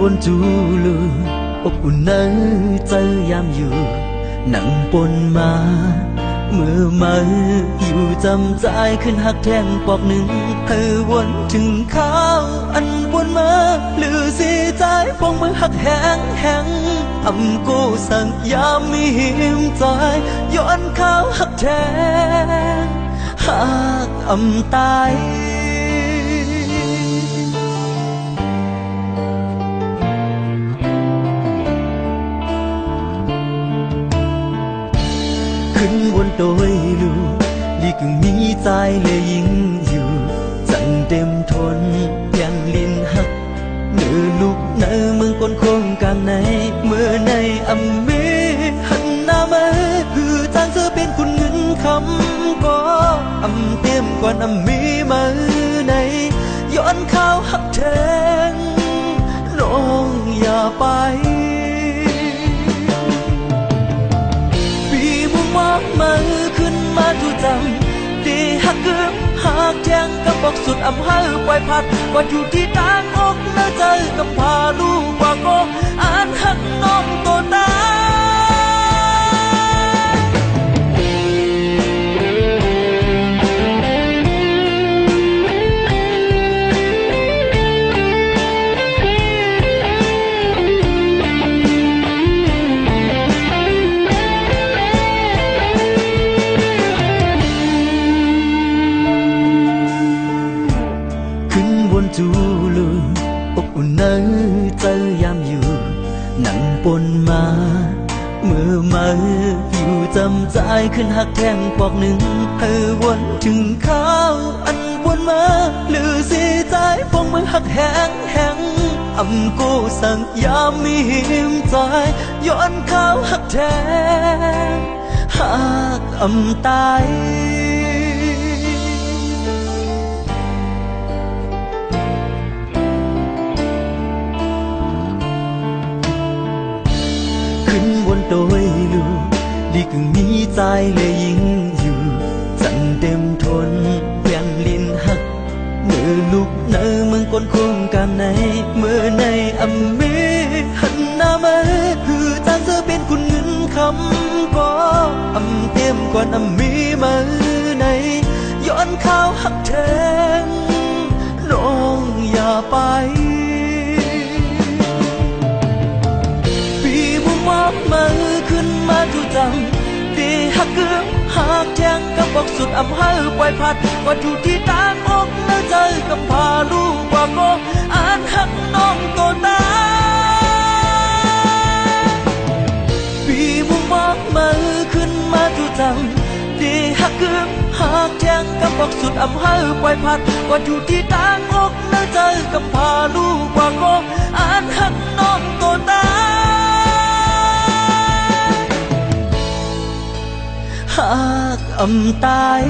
บนจูลูอบอุ่นเนื้อเจยามอยู่ หนังปนมาเมื่อมาอยู่จำใจขึ้นหักแทงปอกหนึ่งให้วนถึงข้าวอันวนมาหรือสีใจพงมือหักแหงแหงอำกูสั่งยามมีหิมใจย้อนข้าวหักแทงหักอำตาย นบนโดยลูลีกึ่งมีใจเลยยิงอยู่จังเต็มทนยังลินหักเนื้อลูกเนื้อเมืองก้นคงกลางในเมื่อในอำมีหันน้ามาคือจางเธอเป็นคุณเงินคำก็อำเต็มก่อนอำมีมาในย้อนข้าวหักแทงน้องอย่าไป หักแทงกับบอกสุดอำเภอปล่อยพัดว่าอยู่ที่ต่างอกเนื้อใจกับพา อุ่นเนอเจอยามอยู่หนังปนมาเมื่อมาอยู่จำใจขึ้นหักแทงปอกหนึ่งให้วนถึงข้าวอันวนมาหรือสีใจพงมือหักแหงแหงอำกูสั่งยามมีหิมใจย้อนข้าวหักแทงหักอำตาย ดีกึ่งมีใจเลยยิงอยู่จันเต็มทนเปลี่ยนลินหักเมื่อลูกเนื้อเมืองก้นโคงกันในเมื่อในอำมีหันน้ามาคือจางเธอเป็นคุณเงินคำก็อำเต็มก่อนอำมีมา บอกสุดอำเภอปล่อยพัดว่าอยู่ที่ต่างอกเนื้อใจกับพาลูกว่าก็อ่านหักน้องตัวตาปีมุมมองมือขึ้นมาทุจังดีหักกือบหักแทงกับบอกสุดอำเภอปล่อยพัดว่าอยู่ที่ต่างอกเนื้อใจกับพาลูกว่าก็อ่านหักน้องตัวตาำตาย